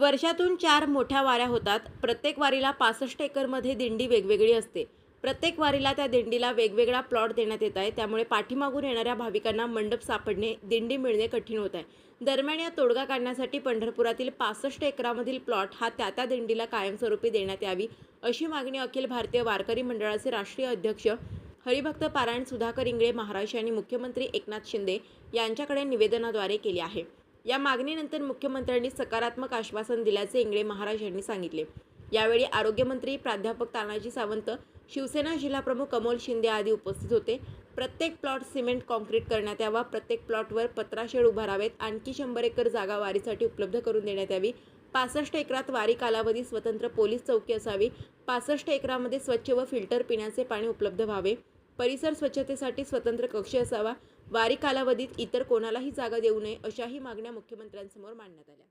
वर्षातून चार मोठ्या वाऱ्या होतात. प्रत्येक वारीला पासष्ट एकरमध्ये दिंडी वेगवेगळी असते. प्रत्येक वारीला त्या दिंडीला वेगवेगळा प्लॉट देण्यात येत आहे. त्यामुळे पाठीमागून येणाऱ्या भाविकांना मंडप सापडणे दिंडी मिळणे कठीण होत आहे. दरम्यान या तोडगा काढण्यासाठी पंढरपुरातील पासष्ट एकरामधील प्लॉट हा त्या त्या दिंडीला कायमस्वरूपी देण्यात यावी अशी मागणी अखिल भारतीय वारकरी मंडळाचे राष्ट्रीय अध्यक्ष हरिभक्त पारायण सुधाकर इंगळे महाराज यांनी मुख्यमंत्री एकनाथ शिंदे यांच्याकडे निवेदनाद्वारे केली आहे. या मागणीनंतर मुख्यमंत्र्यांनी सकारात्मक आश्वासन दिल्याचे इंगळे महाराज यांनी सांगितले. यावेळी आरोग्यमंत्री प्राध्यापक तानाजी सावंत शिवसेना जिल्हाप्रमुख अमोल शिंदे आदी उपस्थित होते. प्रत्येक प्लॉट सिमेंट कॉन्क्रीट करण्यात यावा प्रत्येक प्लॉटवर पत्राशेड उभारावेत आणखी शंभर एकर जागा वारीसाठी उपलब्ध करून देण्यात यावी. पासष्ट एकरात वारी कालावधी स्वतंत्र पोलीस चौकी असावी. पासष्ट एकरामध्ये स्वच्छ व फिल्टर पिण्याचे पाणी उपलब्ध व्हावे. परिसर स्वच्छतेसाठी स्वतंत्र कक्ष असावा. वारी कालावधीत इतर कोणालाही जागा देऊ नये अशाही मागण्या मुख्यमंत्र्यांसमोर मांडण्यात आल्या.